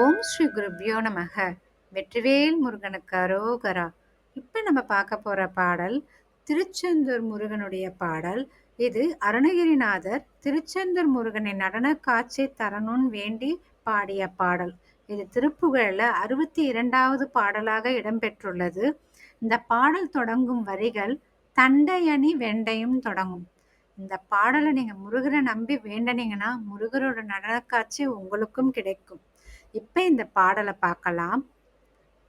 ஓம் ஸ்ரீ குருப்யோ நமக. வெற்றிவேல் முருகனுக்கு அரோகரா. இப்போ நம்ம பார்க்க போகிற பாடல் திருச்செந்தூர் முருகனுடைய பாடல். இது அருணகிரிநாதர் திருச்செந்தூர் முருகனை நடன காட்சி தரணும்னு வேண்டி பாடிய பாடல். இது திருப்புகழில் அறுபத்தி இரண்டாவது பாடலாக இடம்பெற்றுள்ளது. இந்த பாடல் தொடங்கும் வரிகள் தண்டையணி வெண்டையும் தொடங்கும். இந்த பாடலை நீங்கள் முருகரை நம்பி வேண்டனீங்கன்னா முருகரோட நடன காட்சி உங்களுக்கும் கிடைக்கும். இப்போ இந்த பாடலை பார்க்கலாம்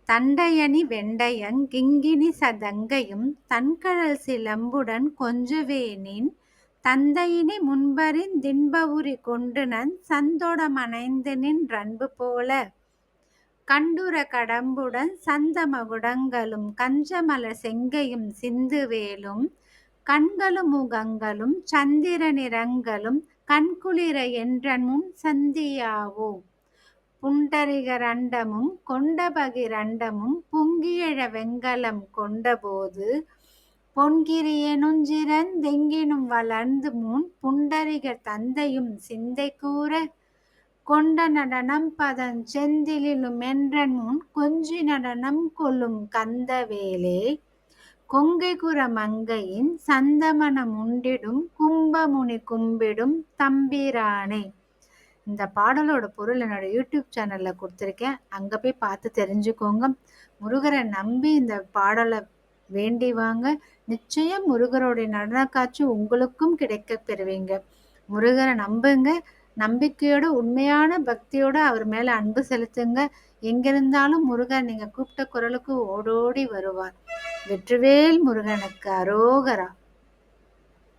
தண்டையணி வெண்டையங் கிங்கினி சதங்கையும் தன்கழல் சிலம்புடன் கொஞ்சவேனின் தந்தையினி முன்பரின் தின்பவுரி கொண்டுனன் சந்தோடமணைந்து ரன்பு போல. கண்டுர கடம்புடன் சந்தமகுடங்களும் கஞ்சமல செங்கையும் சிந்துவேலும் கண்களும் முகங்களும் சந்திர நிறங்களும் கண்குளிர என்றன் முன் சந்தியாவோ. புண்டரிகரண்டமும் கொண்டபகிரண்டமும் புங்கியழ வெங்கலம் கொண்டபோது பொன்கிரியனுஞ்சிறந்தெங்கினும் வளர்ந்து முன் புண்டரிக தந்தையும் சிந்தை கூற கொண்ட நடனம் பதன் செந்திலும் என்றன் முன் கொஞ்சி நடனம் கொள்ளும் கந்தவேலே கொங்கைகுர மங்கையின் சந்தமனம் உண்டிடும் கும்பமுனி கும்பிடும் தம்பிரானே. இந்த பாடலோட பொருள் என்னோட யூடியூப் சேனலில் கொடுத்துருக்கேன். அங்கே போய் பார்த்து தெரிஞ்சுக்கோங்க. முருகரை நம்பி இந்த பாடலை வேண்டி வாங்க. நிச்சயம் முருகருடைய நடன காட்சி உங்களுக்கும் கிடைக்க பெறுவீங்க. முருகரை நம்புங்க. நம்பிக்கையோட உண்மையான பக்தியோட அவர் மேலே அன்பு செலுத்துங்க. எங்கிருந்தாலும் முருகன் நீங்கள் கூப்பிட்ட குரலுக்கு ஓடோடி வருவார். வெற்றிவேல் முருகனுக்கு அரோகரா.